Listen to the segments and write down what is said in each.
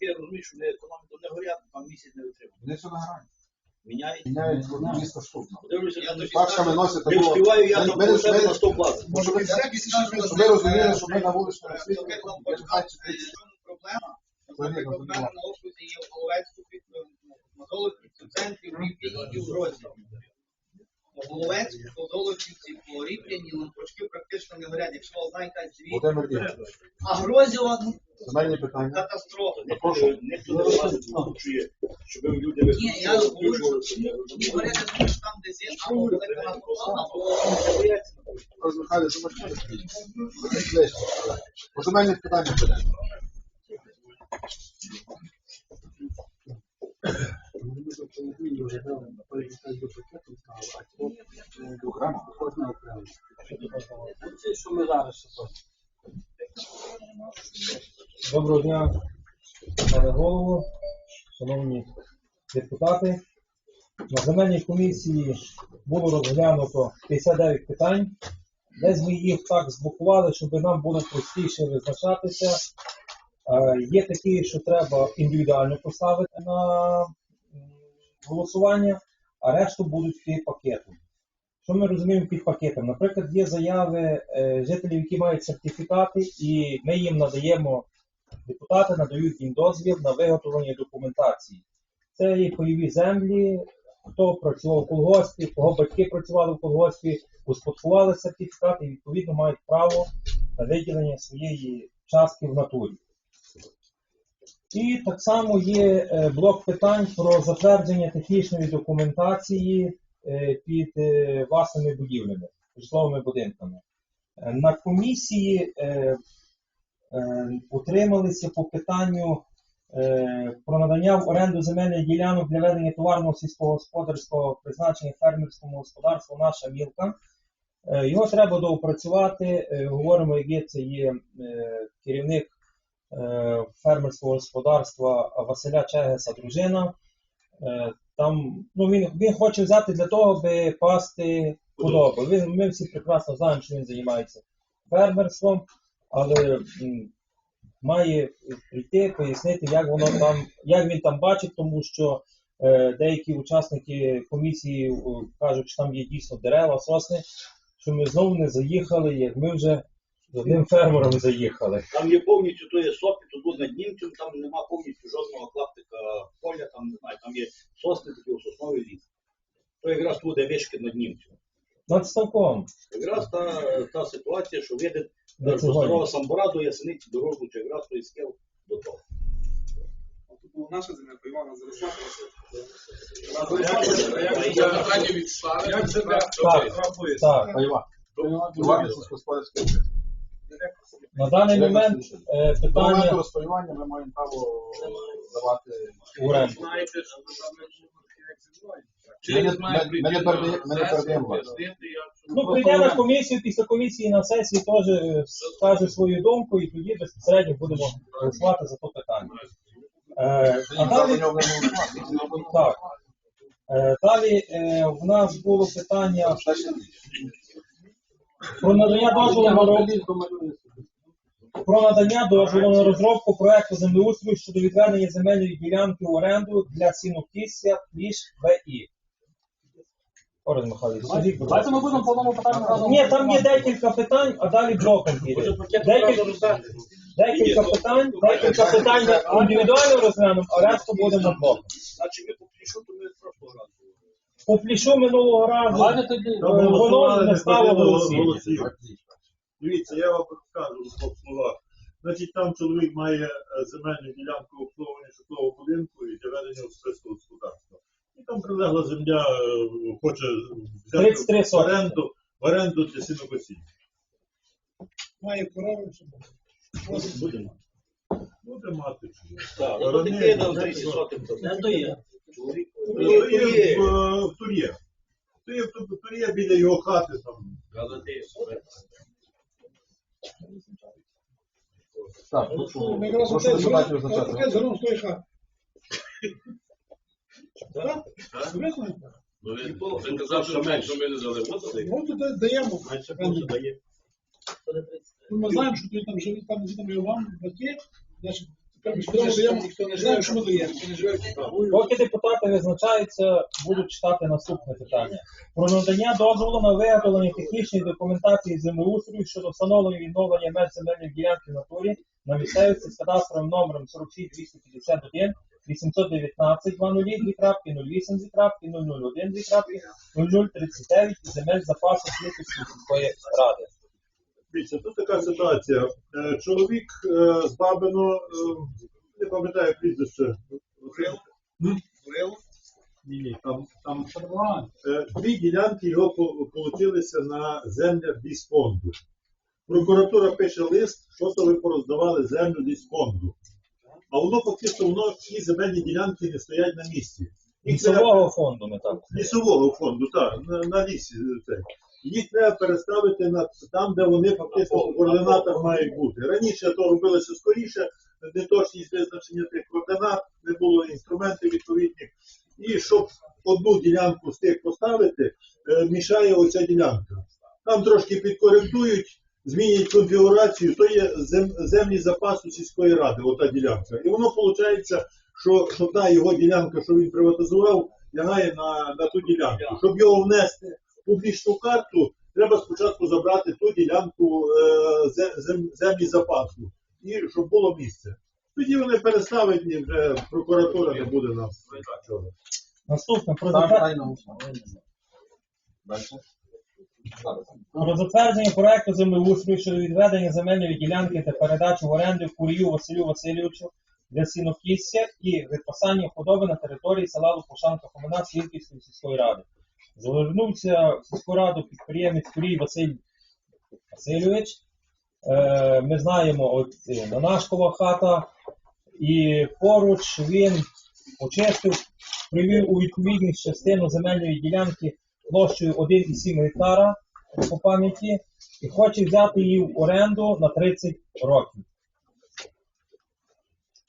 я розумію, що вони економіку не горять, там місяць не витримують. Вони все на грані. Міняють. Міняють 200 штук. Подивлюся, я тобі Пачками скажу, носять не такого. встигаю я там получати ми- на 100 власних. Може, ви, щоб ви розуміли, що ми на вуличному світі, я не знаю, чи ти проблема. Взагалі, Наприклад, ну, в мене на окрузі є в Головецьку, під Мазоликівці, в центрі, в Рівні і в Грозі. В Головецьку, в по Рівні лампочки практично не горять. Якщо ви знаєте, звідти. Володимир Ігорович, А Грозіва, ну, земельні питання. катастрофа. Прошу, не тому що є, щоб люди Ні, я говорю, Ні, говорять, що там десь є, або велика напруга, або Михайло, що можна сказати? По земельних питаннях питання. Окремо. Доброго дня, пане голово, шановні депутати. На земельній комісії було розглянуто 59 питань. Десь ми їх так збукували, щоб нам було простіше визначатися. Е, Є такі, що треба індивідуально поставити на голосування, а решту будуть йти пакетом. Що ми розуміємо під пакетом? Наприклад, є заяви е, жителів, які мають сертифікати, і ми їм надаємо, депутати надають їм дозвіл на виготовлення документації. Це є пайові землі, хто працював в колгоспі, кого батьки працювали в колгоспі, успадкували сертифікати і відповідно мають право на виділення своєї частки в натурі. І так само є е, блок питань про затвердження технічної документації е, під е, власними будівлями, житловими будинками. На комісії утрималися по питанню про надання в оренду земельних ділянок для ведення товарного сільськогосподарського призначення фермерському господарству наша мілка. Його треба доопрацювати. Говоримо, який це є керівник фермерського господарства Василя Чегеса, дружина. Е, Там, ну, він, він хоче взяти для того, аби пасти худобу. Він, ми всі прекрасно знаємо, що він займається фермерством, але має прийти, пояснити, як воно там, як він там бачить, тому що е, деякі учасники комісії е, кажуть, що там є дійсно дерева, сосни, що ми знову не заїхали, як ми вже з одним фермером заїхали. Там є повністю, то є сопі, тут буде над німцем, там нема повністю жодного клаптика поля, там не знаю, там є сосни такі сосновий ліс. То якраз буде вишки над німцем. Над ставком. Якраз та, та ситуація, що видить до старого самбора, до ясениці дорогу, чи якраз той скел до того. Тут наша земля Івана заросла. Так, так. Пайова. Товарне сільськогосподарське об'єкт. На даний момент е, До моменту питання розпаювання ми маємо право давати. оренду. Передаємо власність. Ну, прийде на комісію, після комісії на сесії теж е, скаже свою думку, і тоді безпосередньо будемо голосувати за то питання. Е, а далі, так. Е, далі е, в нас було питання про надання дозволу на розробку про надання дозволу на розробку проекту землеустрою щодо відведення земельної ділянки в оренду для сінокісся Кліш ВІ. Орен Михайлович, скажіть, будь ласка. Давайте ми будемо по одному питанню разом. Ні, там є декілька питань, а далі блоком піде. Декілька, декілька питань, декілька питань індивідуально розглянемо, а решту будемо блоком. Значить, ми поки то ми просто разу. По плішу минулого разу тоді. е, воно не стало голосів. Дивіться, я вам розкажу в двох словах. Значить, там чоловік має е, земельну ділянку обслуговування житлового будинку і для ведення особистого господарства. І там прилегла земля, е, хоче взяти в оренду, в оренду для сінокосіння. Має корови, щоб Будемо. Буде мати. Так, ну Сторони, таке там де 30 сотень. Є? Ну, то є в, е, в Тур'є. Є в Тур'є біля його хати там. Так, ми якраз прошу депутатів таке зерно з тої хати. Так? Серйозно? Ти казав, що менше ми не дали. Ну, то даємо. Менше дає. Ну, Ми знаємо, що ти там живі, там, там і вам батьки, Поки депутати визначаються, будуть читати наступне питання. Про надання дозволу на виготовлення технічної документації землеустрою щодо встановлення і відновлення меж земельної ділянки в натурі на місцевості з кадастровим номером 46 251 819 00 2 крапки 08 2 крапки 001 2 крапки 0039 і земель запасу сільської ради. Дивіться, тут така ситуація. Е, Чоловік е, з Бабино, е, не пам'ятаю прізвище. Ні, ні, там, там дві ділянки його получилися на землях дисфонду. Прокуратура пише лист, що то ви пороздавали землю дисфонду. А воно фактично воно ці земельні ділянки не стоять на місці. Лісового фонду ми так. лісового фонду, так, на, на лісі. Це. Їх треба переставити на там, де вони фактично по координатах мають бути. Раніше то робилося скоріше, неточність визначення тих координат, не було інструментів відповідних. І щоб одну ділянку з тих поставити, е, мішає оця ділянка. Там трошки підкоректують, змінять конфігурацію, то є зем, землі запасу сільської ради, ота ділянка. І воно виходить, що, що та його ділянка, що він приватизував, лягає на, на ту ділянку. Щоб його внести в публічну карту, треба спочатку забрати ту ділянку е, зе- зем, землі запасу, і щоб було місце. Тоді вони переставить, вже прокуратура не буде нас. чого. Наступне про Ставимо затвер- питання на голосування. Далі. Про затвердження проекту землеустрою щодо відведення земельної ділянки та передачу в оренду Курію Василю Васильовичу для сінокісся і випасання худоби на території села Лопушанка Комуна Слівківської сільської ради. Звернувся в сільську раду підприємець Курій Василь Васильович. Е, ми знаємо, от е, Монашкова хата, і поруч він очистив, привів у відповідність частину земельної ділянки площею 1,7 гектара по пам'яті і хоче взяти її в оренду на 30 років.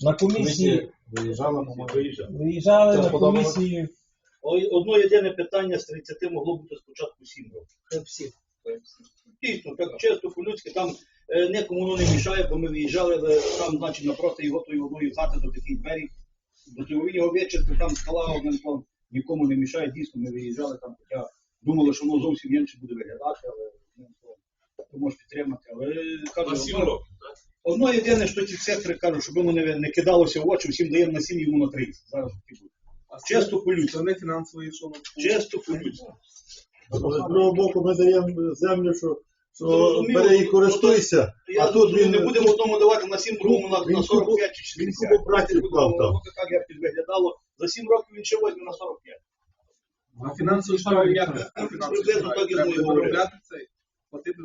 На комісії Виїжджала, по-моєму. виїжджали на комісії. Одно єдине питання з 30 могло бути спочатку 7 років. Всі. Дійсно, так чисто по-людськи, там е, нікому воно не мішає, бо ми виїжджали, але там, значить, напроти його тої одної хати до таких двері. До того його вечір, там скала одним словом, нікому не мішає, дійсно, ми виїжджали там, хоча думали, що воно зовсім інше буде виглядати, але ти можеш підтримати. Але кажу, одно, одно єдине, що ті цифри кажуть, щоб воно не, не кидалося в очі, всім даємо на 7 йому на 30. Зараз таки буде. Чисто по-людськи. Це не фінансовий, що ми Чисто по-людськи. З другого боку ми даємо землю, що, що Зрозуміло. бери і користуйся, Я а тут він не будемо одному давати на 7, другому на, на 45 чи він 60. купу праці вклав там. Так як виглядало. За 7 років він ще возьме на 45. А фінансовий штаб як Приблизно так і ми говорили. виробляти цей, платити.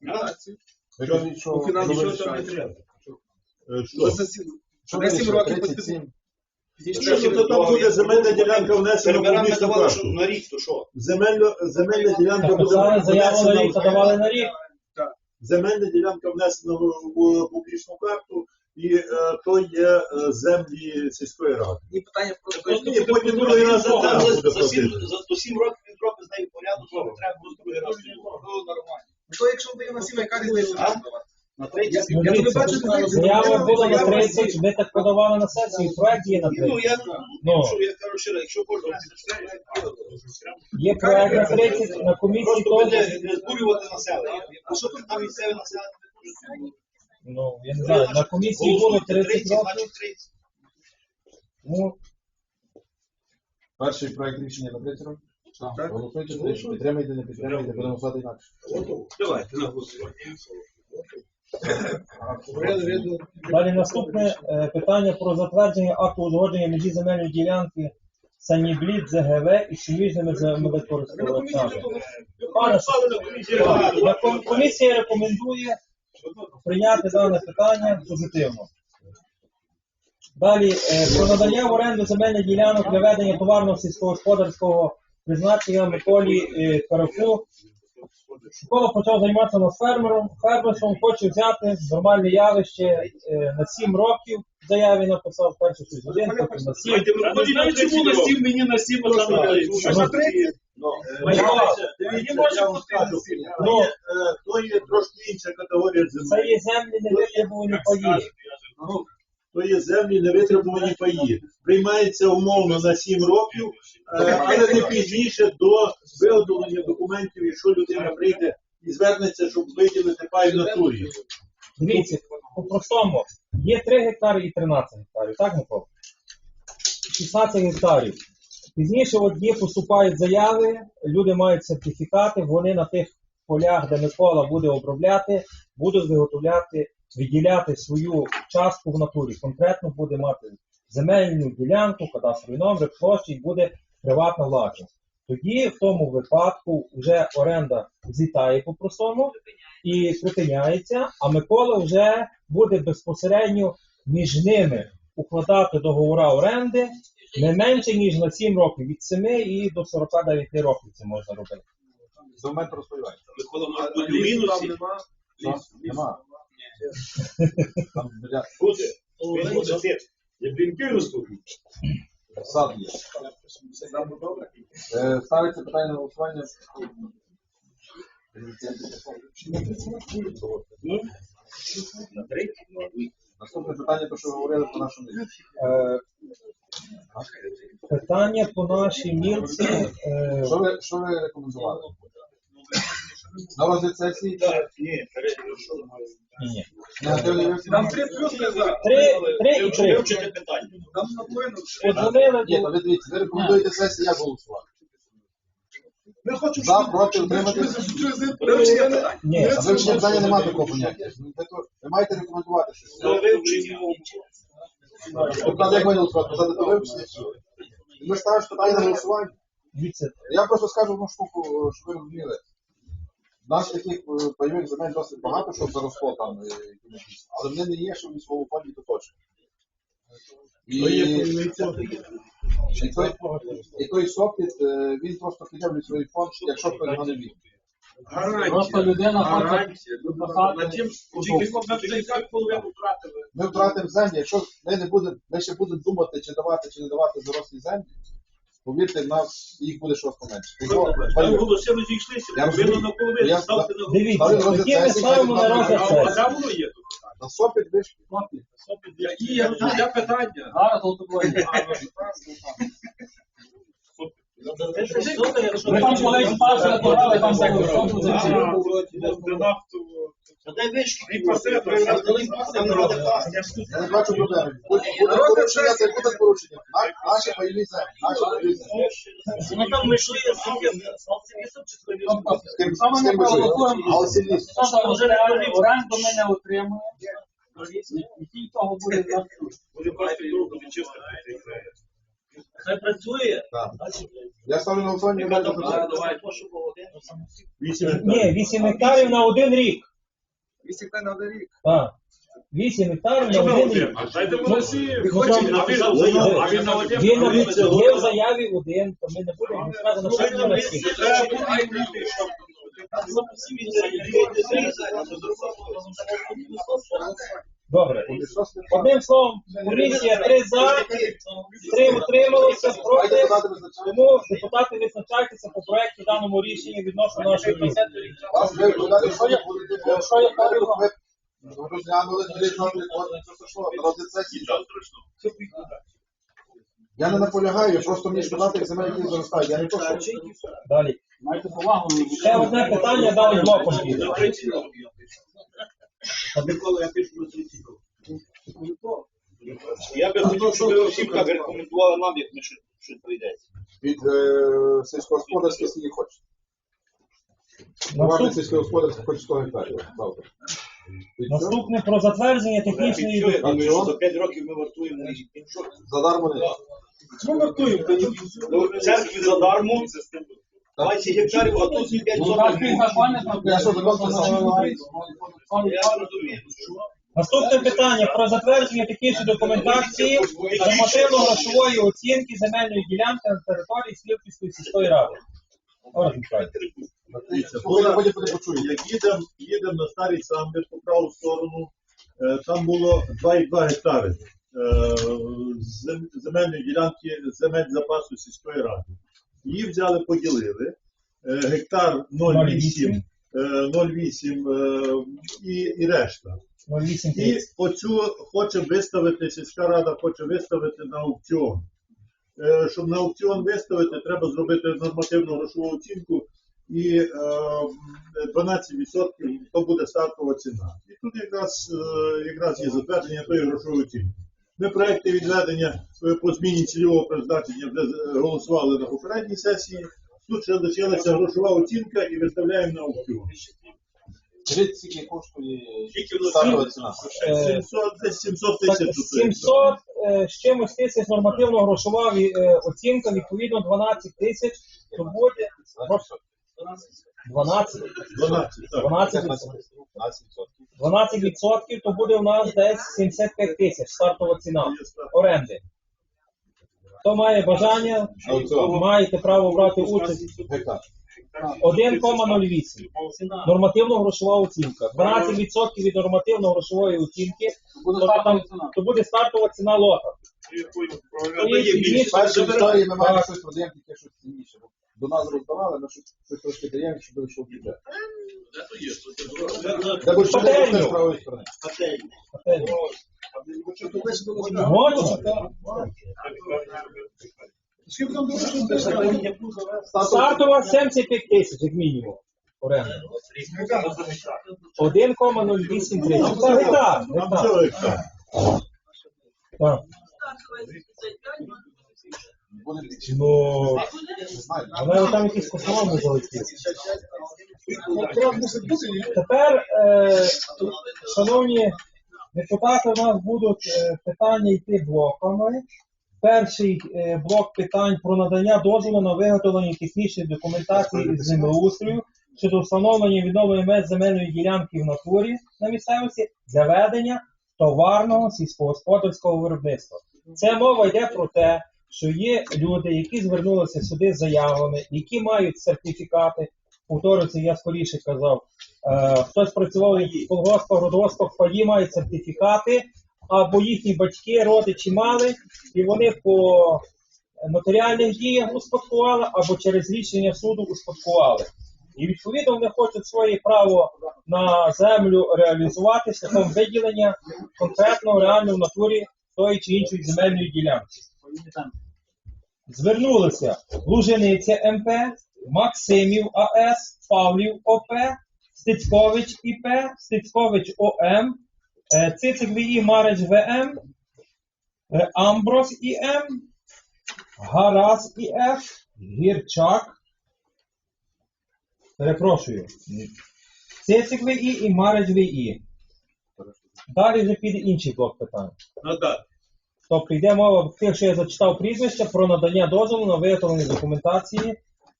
Ви кажете, що Ну, що. Е, Що? За сім- Що За ви сім рішаєте? років 37. Що, що то там буде земельна ділянка внесена в ми публічну давали, що карту. на рік, то що? Земельна, земельна ділянка буде писали заяву на рік, внесена, подавали на рік. земельна ділянка внесена в, в публічну карту, і е, то є е, землі сільської ради. І питання про Ні, потім другий раз за, за, за, сім, платити. за, до 7 років він зробить з нею порядок, що не треба буде другий раз. Ну, нормально. То якщо дає на сім, яка різниця? А? На третій Я- Ну, я дивіться, тобі бачу, Заява була на 30, ми так подавали на сесію, проект є на ну 30. я, Ну. якщо я кажу ще якщо кожен Є проект на 30, на комісії просто теж. не, не збурювати населення. А що тут там місцеве населення? Ну, я не знаю, на комісії було 30 років. значить 30. Ну, Перший проект рішення на 30 років? Так. Голосуйте, тоді підтримуйте, не підтримуйте, будемо голосувати інакше. Давайте на голосування. Далі наступне е, питання про затвердження акту узгодження межі земельної ділянки Санібліт ЗГВ із суміжними землекористувачами. Пане, так, Комісія рекомендує прийняти дане питання позитивно. Далі е, про надання в оренду земельних ділянок для ведення товарного сільськогосподарського призначення Миколі е, Караку. Школа почав займатися на фермером, фермерством, хоче взяти нормальне явище е, на 7 років. В заяві написав перше щось один, потім на 7. чому на стім мені на стім Що на скажу, Ну, е, то є трошки інша категорія Це є землі не витребувані паї. То є землі невитребувані паї. Приймається умовно на 7 років, е, але не пізніше до виготовлення документів, якщо людина прийде і звернеться, щоб виділити пай в натурі. Дивіться, по-простому, є 3 гектари і 13 гектарів, так, Микола? 16 гектарів. Пізніше от є, поступають заяви, люди мають сертифікати, вони на тих полях, де Микола буде обробляти, будуть виготовляти, виділяти свою частку в натурі. Конкретно буде мати земельну ділянку, кадастровий номер, площі і буде приватна власність. Тоді в тому випадку вже оренда злітає по-простому і припиняється, а Микола вже буде безпосередньо між ними укладати договори оренди не менше, ніж на 7 років, від 7 і до 49 років це можна робити. До моменту розпаювання. Микола може бути в мінусі. нема. Там Буде. Він буде сад є. Е, Ставиться питання на голосування. Наступне питання, то що ви говорили по нашому місці. Е, питання по нашій мілці. Е, Що ви, що ви рекомендували? На розгляд сесії? Ні, ні. Висновок? Там три плюси за. Три, три і три. питання. Ні, ви ви рекомендуєте сесії, як голосувати? Ми хочемо, За, щоб проти, щоб ми вивчення питань. Ні. А вивчення питання немає такого поняття. Ви маєте рекомендувати щось. Вивчення. Тобто, як ви голосувати? Посадити до вивчення? що? Ми ставимо питання на голосування. Я просто скажу одну штуку, щоб ви розуміли. Нас таких е, пайових земель досить багато, щоб заросло там, е, якимось, але вони не є, що в військовому фонді то точно. І, То є половиця. і той, і той сопіт, е, він просто піде свій фонд, якщо хтось його не. Просто людина Гарантія. На тим, тільки ми вже і так половину втратили. Ми втратимо землі, якщо ми не будемо, ми ще будемо думати, чи давати, чи не давати зарослі землі, повірте, нас їх буде шостко менше. Там пайових. голоси розійшлися, Я половину розумію. на половину, Я- ставте на дивіться, Ставлю розгляд ми сесії, ставимо на розгляд депутати А сесії. де воно є тут? На сопіт вишки. Які є є питання? Зараз алкоголь. Ми там колись старше подали, там Та дай вишки. І пасе, то я Там народи класні. Я не бачу проблеми. Буде порушення, це буде порушення. Наші пайові землі, наші пайові землі. Ну там ми йшли з Алсівісом чи з Ковівськом? З ким, з ким ми живемо? Але. Оренду ми не отримуємо. І тільки того буде за Буде просто руку відчистити. Хай працює. Так. Я ставлю на голосування. Давай, прошу Ні, 8 гектарів на один рік. Вісім питань на один рік. Так. 8 гектарів на один рік. А дайте голосі. ну, він. Є, в заяві один, то ми не будемо сказано, що це на всіх. Добре. Одним словом, комісія три за, три утрималися проти. Тому депутати визначайтеся по проекту даному рішенні відносно нашої місії. Вас ви відповідати, що я кажу? Розглянули, що, сесії. Я не наполягаю, просто мені шкодати як земель, які зростають. Я не то, що Далі. Майте повагу. Ще одне питання далі блоком піде. Микола, я пишу про цю Я би хотів, щоб ви всім так рекомендували нам, як ми щось- прийдеться. від е, сільськогосподарських скільки хочете. Уважно Наступ- сільськогосподарських хоче 100 гектарів. Завтра. Наступне про затвердження технічної документації. думаю, що за 5 років ми вартуємо? Задармо не. Ми вартуємо, церкві задармо, 20 гектарів, а тут 5 Ну, так, Я що, закон? Я розумію. Наступне питання про затвердження технічної документації нормативно-грошової оцінки земельної ділянки на території Слівківської сільської ради. Як їдемо їдем на старий самбір по праву сторону, е, там було 2,2 гектари е, земельної ділянки, земель запасу сільської ради. Її взяли, поділили. Е, Гектар 0,8, е, 0,8 е, і, і решта. 08 І оцю хоче виставити, сільська рада хоче виставити на аукціон. Е, Щоб на аукціон виставити, треба зробити нормативну грошову оцінку і е, 12% то буде стартова ціна. І тут якраз, е, якраз є затвердження тої грошової оцінки. Ми проекти відведення е, по зміні цільового призначення вже голосували на попередній сесії. Тут ще лишилася грошова оцінка і виставляємо на аукціон. Скажіть, скільки коштує стартова ціна? Е, 700, десь 700 тисяч. 700 е, з чимось тисяч нормативно-грошова ві- е, оцінка, відповідно 12 тисяч, то буде 12, 12, так. 12, 12 відсотків, то буде у нас десь 75 тисяч стартова ціна оренди. Хто має бажання, маєте право брати участь. 1,08. Нормативно-грошова оцінка. 12% від нормативно-грошової оцінки, то, там, то буде стартова ціна лота. Першій історії ми маємо щось продаємо таке щось цінніше. До нас роздавали, ми щось, щось трошки даємо, щоб вийшов бюджет. Де буде Пательню. з правої сторони. Можна? Стартова 75 тисяч, як мінімум. Оренда. 1,083. Це гектар. Там гектар. цього гектар. Так. Більше. Ну, але там якісь космоми залетіли. Тепер, е, шановні депутати, у нас будуть е, питання йти блоками. Перший е, блок питань про надання дозволу на виготовлення технічної документації із землеустрою щодо встановлення відновлення меж земельної ділянки в натурі на місцевості для ведення товарного сільськогосподарського виробництва. Це мова йде про те, що є люди, які звернулися сюди з заявами, які мають сертифікати. Повторюся, я скоріше казав, е, хтось працював в колгоспах, родгоспах, паї мають сертифікати, або їхні батьки, родичі мали, і вони по нотаріальних діях успадкували, або через рішення суду успадкували. І відповідно вони хочуть своє право на землю реалізувати шляхом виділення конкретно реально в натурі тої чи іншої земельної ділянки. Звернулися Лужениця МП, Максимів АС, Павлів ОП, Стецькович ІП, Стецькович ОМ, е, Цицик ВІ Марич ВМ, е, Амброс ІМ, Гарас ІФ, Гірчак. Перепрошую. Цицик ВІ і Марич ВІ. Далі вже піде інший блок питань. Ну так. Тобто йде мова в тих, що я зачитав прізвище про надання дозволу на виготовлення документації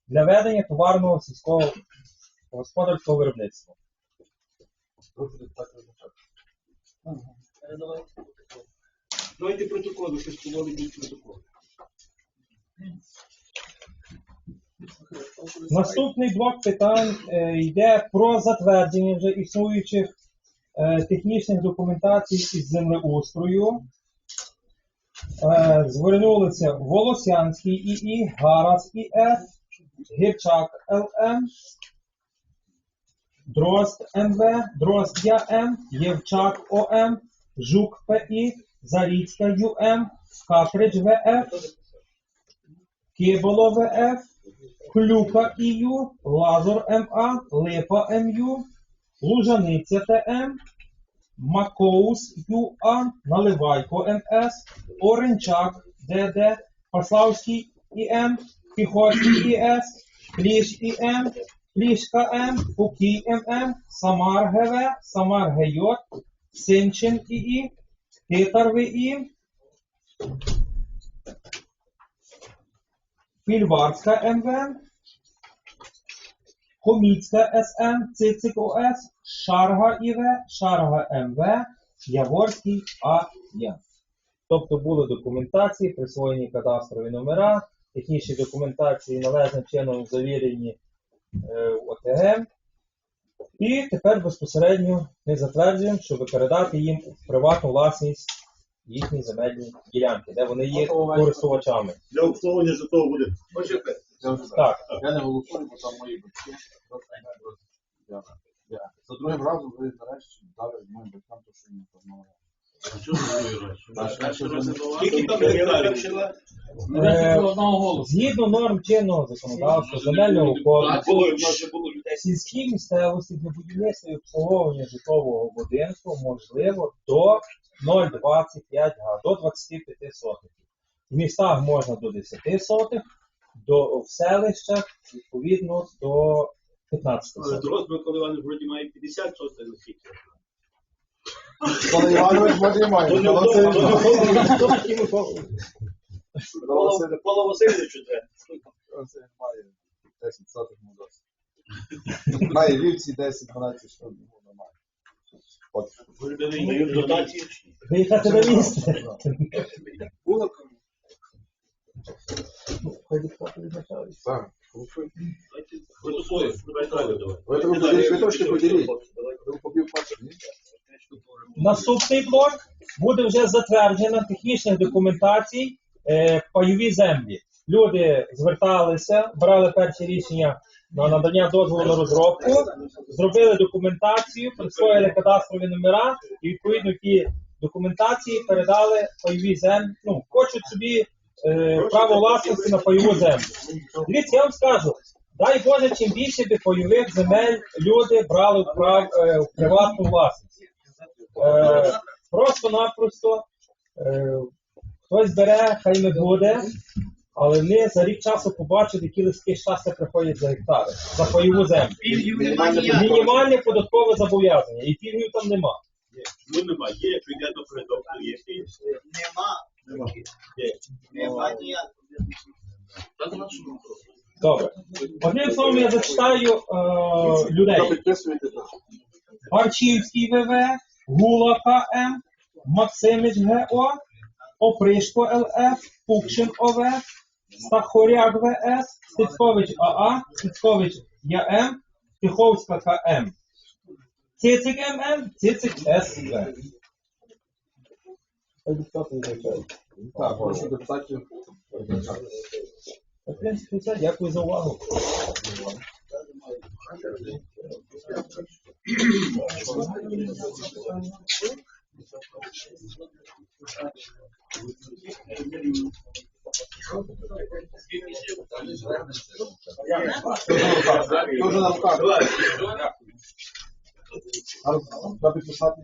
для ведення товарного сільського господарського виробництва. Давайте протоколи, щось поводить протокол. Наступний блок питань е, йде про затвердження вже існуючих е, технічних документацій із землеустрою. Е, звернулися Волосянський ІІ, Гарас ІС, Гірчак ЛМ, Дрозд МВ, Дрозд ЯМ, Євчак ОМ, Жук ПІ, Заріцька ЮМ, Катридж ВФ, Киболо ВФ, Клюка ІЮ, Лазор МА, Липа МЮ, Лужаниця ТМ, Макоус ЮА, Наливайко МС, Оренчак ДД, Паславський ІМ, Піхотський ІС, Кліш ІМ, Клішка М, Пукій ММ, Самар ГВ, Самар ГЙ, Синчин ІІ, Титар ВІ, Фільварська МВ, Хоміцька СМ, Цицик ОС, Шарга ІВ, Шарга МВ, Яворський АЯ. Тобто були документації, присвоєні кадастрові номера, технічні документації належним чином завірені е, в ОТГ. І тепер безпосередньо ми затверджуємо, щоб передати їм в приватну власність їхні земельні ділянки, де вони є користувачами. Для обслуговування житлового будинку. Вже Так. Я не голосую, бо там мої батьки. За другим разом ви нарешті дали моїм батькам те, Скільки там гектарів? Е, Згідно норм чинного законодавства, земельного кодексу, сільській місцевості для будівництва і обслуговування житлового будинку можливо до 0,25 га, до 25 сотих. В містах можна до 10 сотих, до, в селищах відповідно до 15 Але Микола Іванович вроді має 50 сотень на світі. Коли Іванович. То Микола Васильович Микола. Васильович Микола треба. має 10 сотих му. Має вівці 10-12 штук, йому немає. От. Дають дотації. Виїхати на місце. Було Наступний блок буде вже затверджена технічних документацій е, пайові землі. Люди зверталися, брали перші рішення на надання дозволу на розробку, зробили документацію, присвоїли кадастрові номера і відповідно ті документації передали пайові землі. Ну, хочуть собі е, право власності на пайову землю. Дивіться, я вам скажу, дай Боже, чим більше би пайових земель люди брали в, прав, е, в приватну власність. Е, Просто-напросто е, хтось бере, хай не буде, але вони за рік часу побачать, які листки щастя приходять за гектари, за пайову землю. Мінімальне податкове зобов'язання, і пільгів там нема. Ну нема, є, прийде до передовку, є. Нема. Ніяких. Добре. Одним словом, я зачитаю е, людей. підписуєте ВВ, Гула КМ, Максимич ГО, Опришко ЛФ, Пукшин ОВ, Стахоряк ВС, Стецькович АА, Стецькович ЯМ, Тиховська КМ. Цицик ММ, Цицик СВ. Так, прошу депутатів. В принципі, все. Дякую за увагу. Дуже на руках. Треба підписати.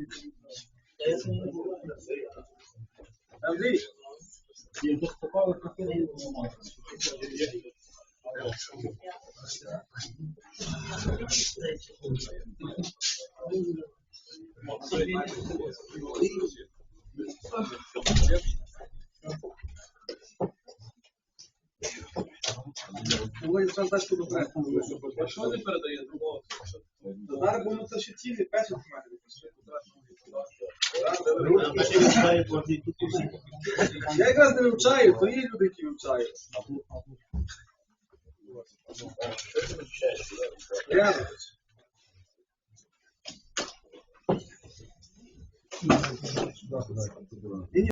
Що не передає другого? Зараз будемо це ще цілі перші документи Я якраз не вивчаю, то є люди, які вивчають. Реально.